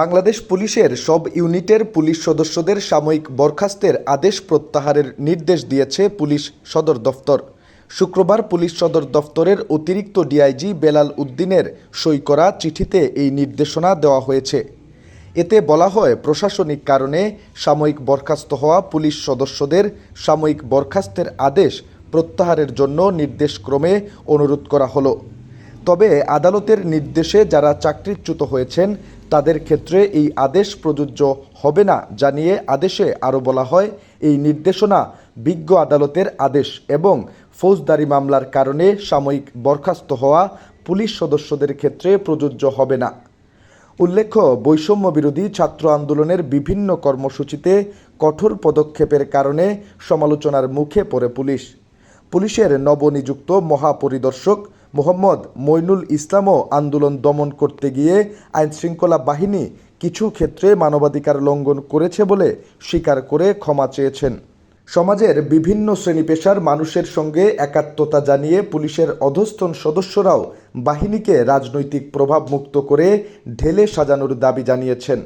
বাংলাদেশ পুলিশের সব ইউনিটের পুলিশ সদস্যদের সাময়িক বরখাস্তের আদেশ প্রত্যাহারের নির্দেশ দিয়েছে পুলিশ সদর দফতর। শুক্রবার পুলিশ সদর দফতরের অতিরিক্ত ডিআইজি বেলাল উদ্দিনের সই করা চিঠিতে এই নির্দেশনা দেওয়া হয়েছে। এতে বলা হয়, প্রশাসনিক কারণে সাময়িক বরখাস্ত হওয়া পুলিশ সদস্যদের সাময়িক বরখাস্তের আদেশ প্রত্যাহারের জন্য নির্দেশক্রমে অনুরোধ করা হলো। তবে আদালতের নির্দেশে যারা চাকরিচ্যুত হয়েছেন তাদের ক্ষেত্রে এই আদেশ প্রযোজ্য হবে না জানিয়ে আদেশে আরও বলা হয়, এই নির্দেশনা বিজ্ঞ আদালতের আদেশ এবং ফৌজদারি মামলার কারণে সাময়িক বরখাস্ত হওয়া পুলিশ সদস্যদের ক্ষেত্রে প্রযোজ্য হবে না। উল্লেখ্য, বৈষম্য বিরোধী ছাত্র আন্দোলনের বিভিন্ন কর্মসূচিতে কঠোর পদক্ষেপের কারণে সমালোচনার মুখে পড়ে পুলিশ। পুলিশের নবনিযুক্ত মহাপরিদর্শক মোহাম্মদ মইনুল ইসলামও আন্দোলন দমন করতে গিয়ে আইনশৃঙ্খলা বাহিনী কিছু ক্ষেত্রে মানবাধিকার লঙ্ঘন করেছে বলে স্বীকার করে ক্ষমা চেয়েছেন। সমাজের বিভিন্ন শ্রেণি পেশার মানুষের সঙ্গে একাত্মতা জানিয়ে পুলিশের অধস্তন সদস্যরাও বাহিনীকে রাজনৈতিক প্রভাব মুক্ত করে ঢেলে সাজানোর দাবি জানিয়েছেন।